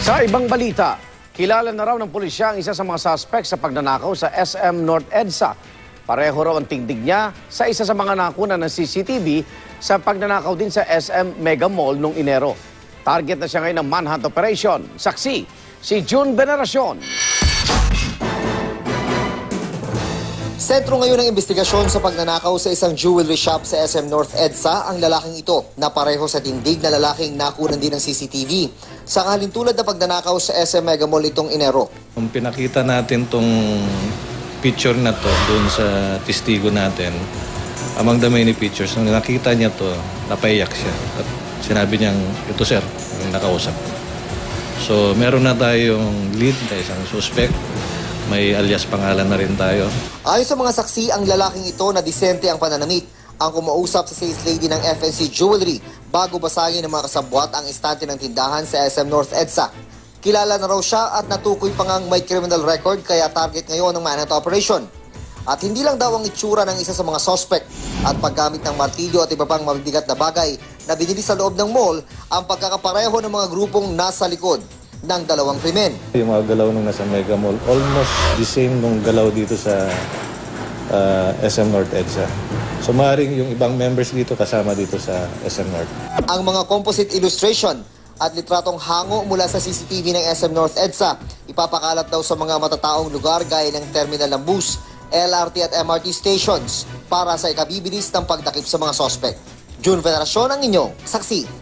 Sa ibang balita, kilala na raw ng pulisya ang isa sa mga suspect sa pagnanakaw sa SM North EDSA. Pareho raw ang tingdig niya sa isa sa mga nakunan ng CCTV sa pagnanakaw din sa SM Mega Mall noong Enero. Target na siya ngayon ng manhunt operation. Saksi, si June Veneracion. Sentro ngayon ng investigasyon sa pagnanakaw sa isang jewelry shop sa SM North EDSA ang lalaking ito na pareho sa tindig na lalaking nakunan din ng CCTV sa kalintulad na pagnanakaw sa SM Mega Mall itong Enero. Kung pinakita natin tong picture na to doon sa testigo natin, among the many pictures, nung nakita niya to, napaiyak siya. At sinabi niyang, ito sir, yung nakausap. ko." So meron na tayong lead na isang suspect. May alias pangalan na rin tayo. Ayon sa mga saksi, ang lalaking ito na disente ang pananamit ang kumausap sa sales lady ng FNC Jewelry bago basagin ng mga kasabwat ang istante ng tindahan sa SM North EDSA. Kilala na raw siya at natukoy pa ngang may criminal record kaya target ngayon ng manhunt operation. At hindi lang daw ang itsura ng isa sa mga suspect at paggamit ng martilyo at iba pang mabibigat na bagay na binili sa loob ng mall ang pagkakapareho ng mga grupong nasa likod ng dalawang krimen. Yung mga galaw nung nasa Mega Mall, almost the same nung galaw dito sa uh, SM North EDSA. So maaaring yung ibang members dito kasama dito sa SM North. ang mga composite illustration at litratong hango mula sa CCTV ng SM North EDSA ipapakalat daw sa mga matataong lugar gaya ng terminal ng bus, LRT at MRT stations para sa ikabibilis ng pagdakip sa mga sospek. June Veneracion ang inyong saksi.